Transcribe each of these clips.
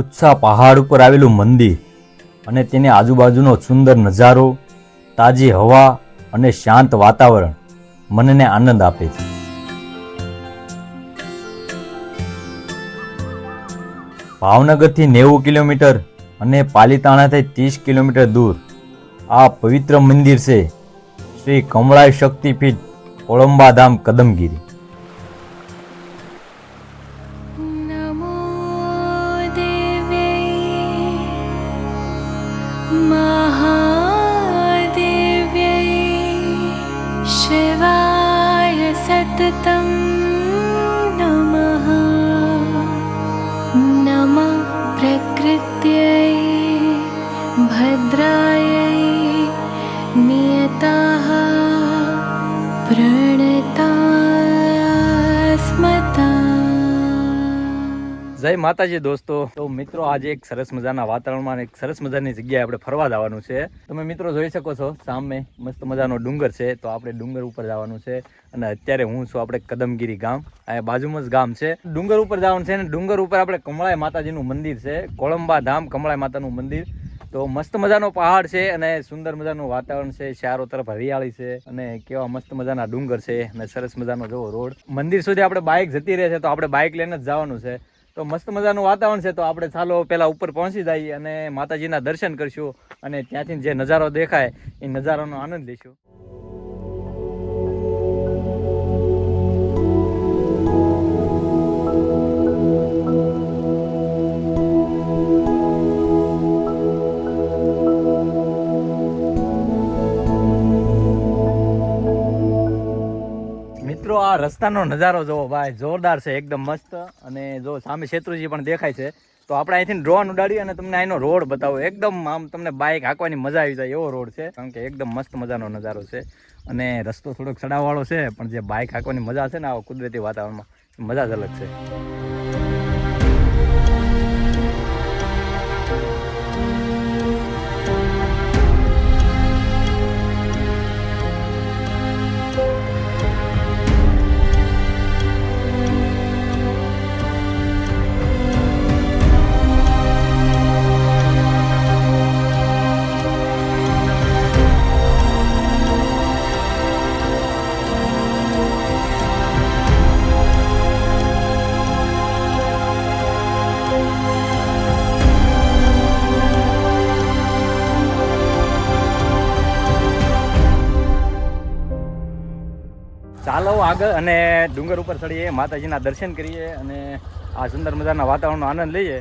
ઉત્સાહ પહાડ ઉપર આવેલું મંદિર અને તેની આજુબાજુનો સુંદર નજારો, તાજી હવા અને શાંત વાતાવરણ મનને આનંદ આપે છે. ભાવનગરથી નેવું કિલોમીટર અને પાલીતાણાથી ત્રીસ કિલોમીટર દૂર આ પવિત્ર મંદિર છે શ્રી કમળાય શક્તિપીઠ કોળંબાધામ કદમગીરી. જય માતાજી દોસ્તો. તો મિત્રો, આજે એક સરસ મજાના વાતાવરણમાં એક સરસ મજાની જગ્યાએ આપણે ફરવા જવાનું છે. તમે મિત્રો જોઈ શકો છો, સામે મસ્ત મજાનો ડુંગર છે. તો આપણે ડુંગર ઉપર જવાનું છે અને અત્યારે હું છું આપણે કદમગીરી ગામ. આ બાજુમાં જ ગામ છે. ડુંગર ઉપર જવાનું છે અને ડુંગર ઉપર આપણે કમળાઈ માતાજીનું મંદિર છે. કોળંબા ધામ કમળાઈ માતાનું મંદિર. તો મસ્ત મજાનો પહાડ છે અને સુંદર મજાનું વાતાવરણ છે. ચારો તરફ હરિયાળી છે અને કેવા મસ્ત મજાના ડુંગર છે અને સરસ મજાનો જોવો રોડ. મંદિર સુધી આપણે બાઇક જતી રહે છે તો આપણે બાઇક લઈને જ જવાનું છે. તો મસ્ત મજાનું વાતાવરણ છે તો આપણે ચાલો પહેલાં ઉપર પહોંચી જઈએ અને માતાજીના દર્શન કરશું અને ત્યાંથી જે નજારો દેખાય એ નજારાનો આનંદ લઈશું. આ રસ્તાનો નજારો જોવો ભાઈ, જોરદાર છે, એકદમ મસ્ત. અને જો સામે શેત્રુજી પણ દેખાય છે, તો આપણે અહીંથી ડ્રોન ઉડાડી અને તમને અહીંનો રોડ બતાવો. એકદમ આમ તમને બાઇક હાંકવાની મજા આવી જાય એવો રોડ છે, કારણ કે એકદમ મસ્ત મજાનો નજારો છે. અને રસ્તો થોડોક ચડાવવાળો છે, પણ જે બાઇક હાંકવાની મજા છે ને, આવો કુદરતી વાતાવરણમાં, મજા જ અલગ છે. ચાલો આગળ અને ડુંગર ઉપર ચડીએ, માતાજીના દર્શન કરીએ અને આ સુંદર મજાના વાતાવરણનો આનંદ લઈએ.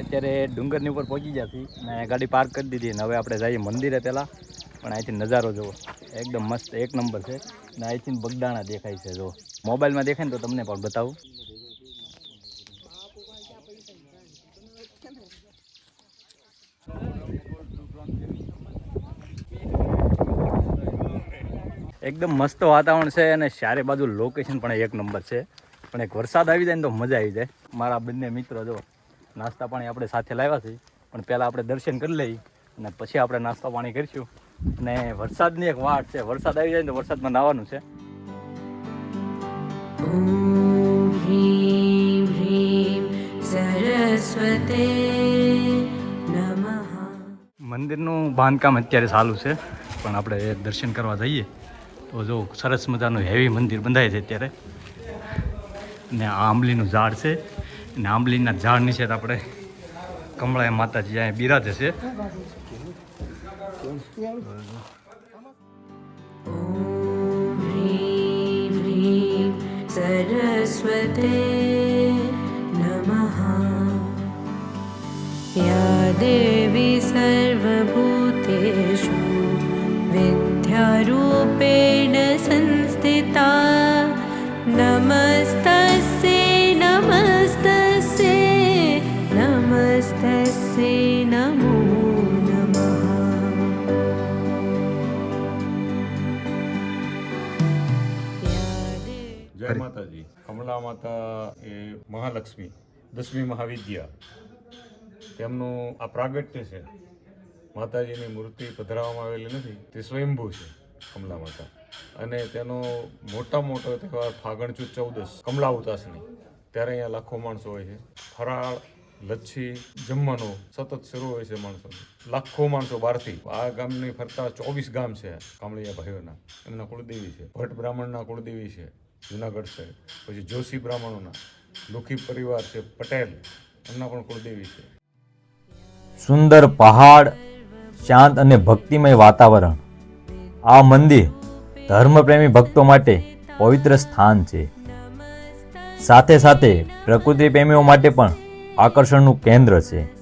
અત્યારે ડુંગરની ઉપર પહોંચી ગયા છીએ અને ગાડી પાર્ક કરી દીધી અને હવે આપણે જઈએ મંદિરે પહેલાં. પણ અહીંથી નજારો જુઓ. એકદમ મસ્ત, એક નંબર છે. અને અહીંથી બગદાણા દેખાય છે જો મોબાઈલમાં દેખાય ને તો તમને પણ બતાવું. એકદમ મસ્ત વાતાવરણ છે અને ચારે બાજુ લોકેશન પણ એક નંબર છે. પણ એક વરસાદ આવી જાય ને તો મજા આવી જાય. મારા બંને મિત્રો જો નાસ્તા પાણી આપણે સાથે લાવ્યા છે. પણ પહેલાં આપણે દર્શન કરી લઈએ અને પછી આપણે નાસ્તા પાણી કરીશું. અને વરસાદની એક વાટ છે. વરસાદ આવી જાય ને તો વરસાદમાં નાવાનું છે. મંદિરનું બાંધકામ અત્યારે ચાલુ છે. પણ આપણે દર્શન કરવા જઈએ. તો જો સરસ મજાનું હેવી મંદિર બંધાય છે અત્યારે ને આ આંબલીનું ઝાડ છે ને આંબલીના ઝાડ નીચે તો આપણે કમળાએ માતાજી અહીંયા બિરાજે છે ॐ ह्रीं ह्रीं सरस्वते नमः या देवी सर्वभूतेषु विद्यारूपेण संस्थिता नमस्तस्यै नमस्तस्यै नमस्तस्यै नमो नमः या देवी જય માતાજી કમલા માતા એ મહાલક્ષ્મી દસમી મહાવિદ્યા તેમનું આ પ્રાગટ્ય છે માતાજીની મૂર્તિ પધરાવવામાં આવેલી નથી, તે સ્વયંભૂ છે, કમલા માતા. અને તેનો મોટા મોટો તહેવાર ફાગણ ચુદ ચૌદસ, કમલા ઉતાસની. ત્યારે અહીંયા લાખો માણસો હોય છે. ફરાળ, લચ્છી, જમવાનું સતત શરૂ હોય છે માણસો લાખો માણસો બહારથી. આ ગામની ફરતા ચોવીસ ગામ છે કામળિયા ભાઈઓના. એમના કુળદેવી છે. ભટ્ટ બ્રાહ્મણના કુળદેવી છે, જુનાગઢ છે પછી જોશી બ્રાહ્મણોના. લુખી પરિવાર છે, પટેલ. એમના પણ કુળદેવી છે. સુંદર પહાડ શાંત અને ભક્તિમય વાતાવરણ. આ મંદિર ધર્મપ્રેમી ભક્તો માટે પવિત્ર સ્થાન છે. સાથે સાથે પ્રકૃતિ પ્રેમીઓ માટે પણ આકર્ષણનું કેન્દ્ર છે.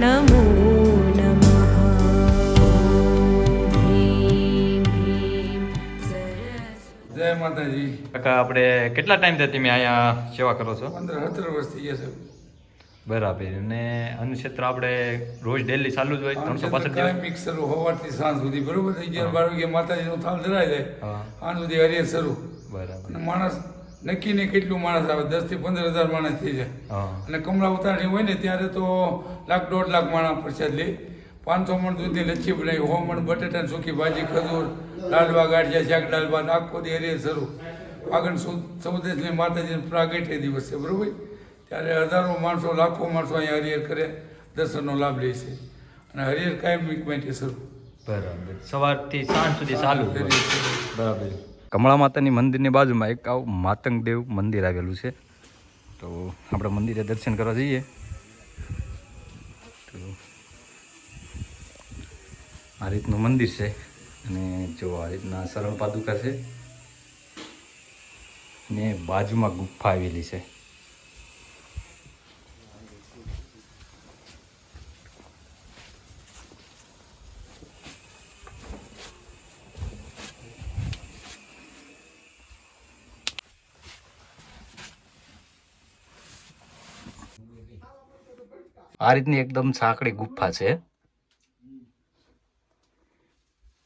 જય માતાજી કાકા આપણે કેટલા ટાઈમથી તમે અહીંયા સેવા કરો છો? પંદર સત્તર વર્ષથી ગયા બરાબર. અને આનું આપણે રોજ ડેલી ચાલુ જ હોય ત્રણસો પાસઠ મિક્સ શરૂ હોવાથી સાંજ સુધી બરોબર થઈ ગયા. બાર વાગે માતાજીનું થાળ ધરાય જાય. સાંજ સુધી હરિયર શરૂ. બરાબર. માણસ નક્કી ને કેટલું માણસ આવે? દસથી પંદર હજાર માણસ થઈ જાય. અને કમળા ઉતારણી હોય ને ત્યારે તો લાખ દોઢ લાખ માણસ પ્રસાદ લે. પાંચસો મણ દૂધની લચ્છી બનાવી હો મણ બટેટા સુખી ભાજી ખજૂર ડાલવા ગાંઠિયા શાક ડાલવા આખો દી હરે શરૂ. પાગણ સમુદ્રને માતાજીને પ્રાગટ્ય દિવસ છે બરાબર? ત્યારે હજારો માણસો લાખો માણસો અહીંયા હરિયર કરે દર્શનનો લાભ લે છે. અને હરિયર કાયમ માટે શરૂ. બરાબર. સવારથી સાંજ સુધી ચાલુ. બરાબર. કમળા માતાની મંદિરની બાજુમાં એક આવું માતંગ દેવ મંદિર આવેલું છે. તો આપણે મંદિરે દર્શન કરવા જઈએ. તો આ રીતનું મંદિર છે અને જો આ રીતના સરળ પાદુકા છે. ને બાજુમાં ગુફા આવેલી છે. આ રીતની એકદમ સાંકડી ગુફા છે.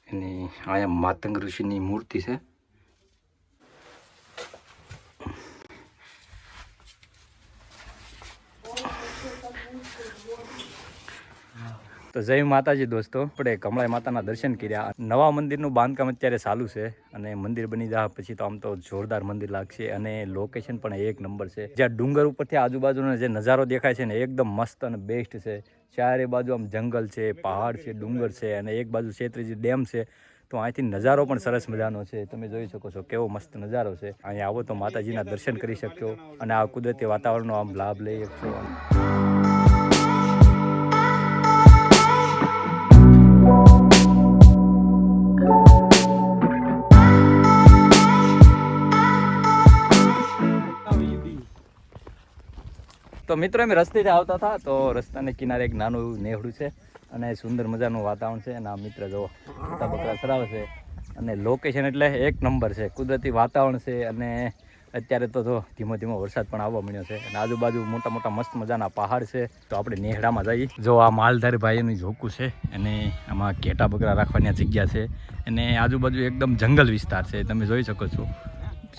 એની અહીંયા માતંગ ઋષિની મૂર્તિ છે. તો જય માતાજી દોસ્તો. આપણે કમળાઈ માતાના દર્શન કર્યા. નવા મંદિરનું બાંધકામ અત્યારે ચાલુ છે અને મંદિર બની જાય પછી તો આમ તો જોરદાર મંદિર લાગશે અને લોકેશન પણ એક નંબર છે. જ્યાં ડુંગર ઉપરથી આજુબાજુનો જે નજારો દેખાય છે ને, એકદમ મસ્ત અને બેસ્ટ છે. ચારે બાજુ આમ જંગલ છે, પહાડ છે, ડુંગર છે અને એક બાજુ છેત્રીજી ડેમ છે. તો અહીંથી નજારો પણ સરસ મજાનો છે. તમે જોઈ શકો છો કેવો મસ્ત નજારો છે. અહીંયા આવો તો માતાજીના દર્શન કરી શકશો અને આ કુદરતી વાતાવરણનો આમ લાભ લઈ શકશો તો મિત્રો, અમે રસ્તેથી આવતા હતા, તો રસ્તાને કિનારે એક નાનું નેહડું છે અને સુંદર મજાનું વાતાવરણ છે. અને આ મિત્ર જો મોટા બકરા ચરાવે છે અને લોકેશન એટલે એક નંબર છે. કુદરતી વાતાવરણ છે અને અત્યારે તો જો ધીમો ધીમો વરસાદ પણ આવવા મળ્યો છે. અને આજુબાજુ મોટા મોટા મસ્ત મજાના પહાડ છે. તો આપણે નેહડામાં જઈએ. જો આ માલધારી ભાઈનું ઝોકું છે અને આમાં ઘેટા બકરા રાખવાની જગ્યા છે. અને આજુબાજુ એકદમ જંગલ વિસ્તાર છે. તમે જોઈ શકો છો.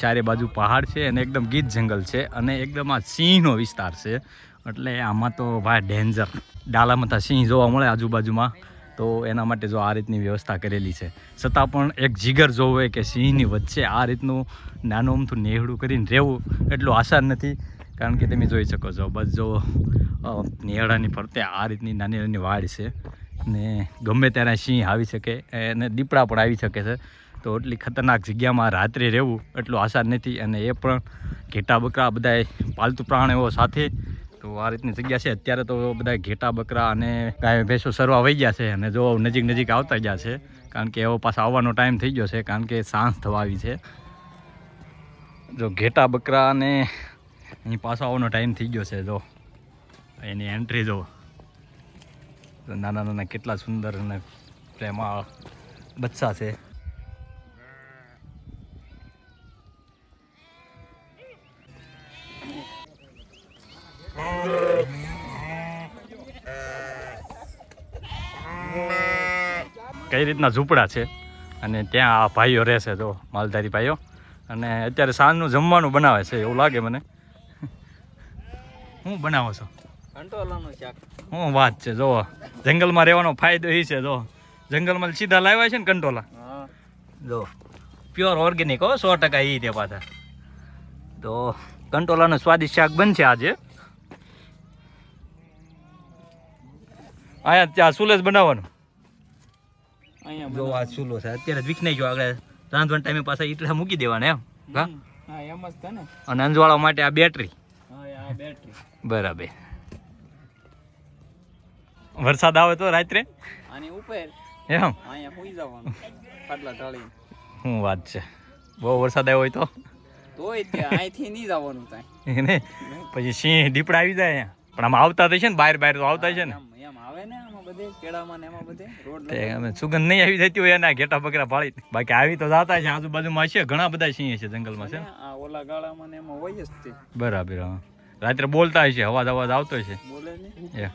ચારે બાજુ પહાડ છે અને એકદમ ગીત જંગલ છે અને એકદમ આ સિંહનો વિસ્તાર છે. એટલે આમાં તો ભાઈ ડેન્જર ડાલામાં સિંહ જોવા મળે આજુબાજુમાં. તો એના માટે જો આ રીતની વ્યવસ્થા કરેલી છે. છતાં પણ એક જીગર જોવું કે સિંહની વચ્ચે આ રીતનું નાનું અમથું નેહડું કરીને રહેવું એટલું આસાન નથી. કારણ કે તમે જોઈ શકો છો, બસ જો નેહડાની ફરતે આ રીતની નાની નાની વાડ છે. ને ગમે ત્યારે સિંહ આવી શકે અને દીપડા પણ આવી શકે છે. તો એટલી ખતરનાક જગ્યામાં રાત્રે રહેવું એટલું આસાન નથી અને એ પણ ઘેટા બકરા બધાય પાલતુ પ્રાણીઓ સાથે. તો આ રીતની જગ્યા છે. અત્યારે તો બધા ઘેટા બકરા અને ગાય, ભેંસો સરવા વહી ગયા છે અને જો નજીક નજીક આવતા ગયા છે. કારણ કે એવો પાછો આવવાનો ટાઈમ થઈ ગયો છે. કારણ કે સાંજ થવા આવી છે. જો ઘેટા બકરા અને અહીં પાછો આવવાનો ટાઈમ થઈ ગયો છે. જો એની એન્ટ્રી જો. નાના નાના કેટલા સુંદર અને પ્રેમા બચ્ચા છે. કઈ રીતના ઝૂંપડા છે અને ત્યાં આ ભાઈઓ રહેશે જો માલધારી ભાઈઓ. અને અત્યારે સાંજનું જમવાનું બનાવે છે એવું લાગે મને. હું બનાવો છો? શું વાત છે જો જંગલમાં રહેવાનો ફાયદો એ છે જો. જંગલમાં સીધા લાવ્યા છે ને કંટોલા જો પ્યોર ઓર્ગેનિક હો સો ટકા એ તે પાછા. તો કંટોલાનું સ્વાદિષ્ટ શાક બનશે આજે. અહીંયા ત્યાં સુલેશ બનાવવાનું. જો આ ચૂલો છે. અત્યારે જ વિખનાઈ ગયો આગળ. રાંધવાના ટાઈમે પાછા ઈટડા મૂકી દેવાના એમ. હા? એમ જ તને અને અંજવાળા માટે આ બેટરી. બરાબર. વરસાદ આવે તો રાત્રે? આની ઉપર? એમ? અહીંયા સુઈ જવાનું. ખાટલા ઢાળી શું વાત છે. બહુ વરસાદ આવ્યો હોય તો? તોય ત્યાં અહીંથી નહીં જવાનું ત્યાં. એને? પછી સિંહ દીપડા આવી જાય પણ આમ આવતા તો છે ને બહાર બહાર તો આવતા છે ને. એમ આવે ને. બધે કેળામાં ને એમાં બધે રોડ અમે સુગંધ નહીં આવી જતી હોય એના ઘેટા બકરા પાળી બાકી આવી તો જાતા છે આજુબાજુમાં છે ઘણા બધા સિંહ છે જંગલમાં છે. આ ઓલા ગાળામાં ને એમાં હોય જ તે. બરાબર હા. રાત્રે બોલતા હશે અવાજ અવાજ આવતો છે. બોલે ને.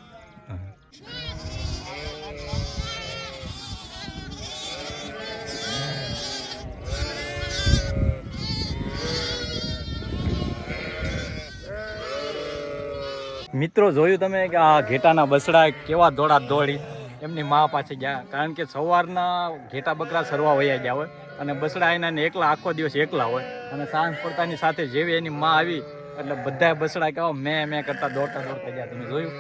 મિત્રો, જોયું તમે કે આ ઘેટાના બસડા કેવા દોડા દોડી એમની મા પાસે ગયા. કારણ કે સવારના ઘેટા બકરા સરવા વયા ગયા હોય અને બસડા એના એકલા આખો દિવસ એકલા હોય. અને સાંજ પડતાની સાથે જેવી એની મા આવી, એટલે બધા બસડા કેવા મેં મેં કરતા દોડતા દોડતા ગયા. તમે જોયું?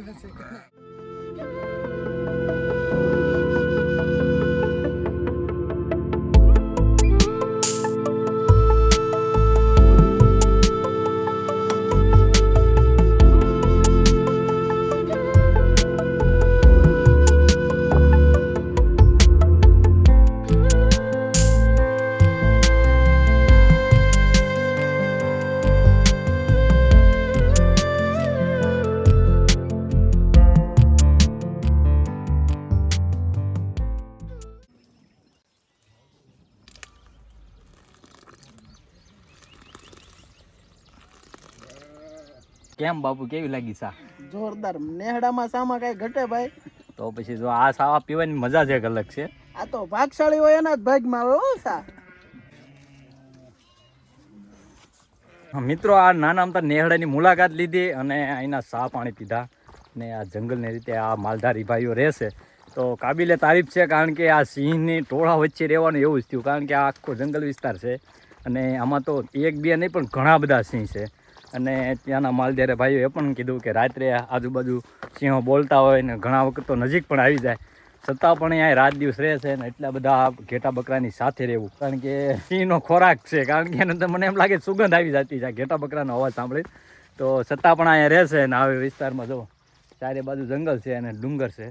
会話す。કેમ બાપુ કેવી લાગી સા? જોરદાર. નેહડામાં સામા કઈ ઘટે ભાઈ? તો પછી જો આ સાવા પીવાની મજા જ એક અલગ છે. આ તો ભાગશાળી હોય એના જ ભાગમાં આવે હો સા. મિત્રો આ નાના અમતા નેહડાની મુલાકાત લીધી અને અહીંના સા પાણી પીધા ને આ જંગલની રીતે આ માલધારી ભાઈઓ રહેશે. તો કાબિલે તારીફ છે કારણ કે આ સિંહની ટોળા વચ્ચે રહેવાનું એવું જ થયું કારણ કે આ આખો જંગલ વિસ્તાર છે અને આમાં તો એક બે નહીં પણ ઘણા બધા સિંહ છે. અને ત્યાંના માલધારી ભાઈઓ એ પણ કીધું કે રાત્રે આજુબાજુ સિંહો બોલતા હોય ને ઘણા વખત તો નજીક પણ આવી જાય. છતાં પણ અહીંયા રાત દિવસ રહે છે ને એટલા બધા ઘેટા બકરાની સાથે રહેવું. કારણ કે સિંહનો ખોરાક છે. કારણ કે એને મને એમ લાગે સુગંધ આવી જતી છે. ઘેટા બકરાનો અવાજ સાંભળી તો છતાં પણ અહીંયા રહેશે ને આવે વિસ્તારમાં જો ચારે બાજુ જંગલ છે અને ડુંગર છે.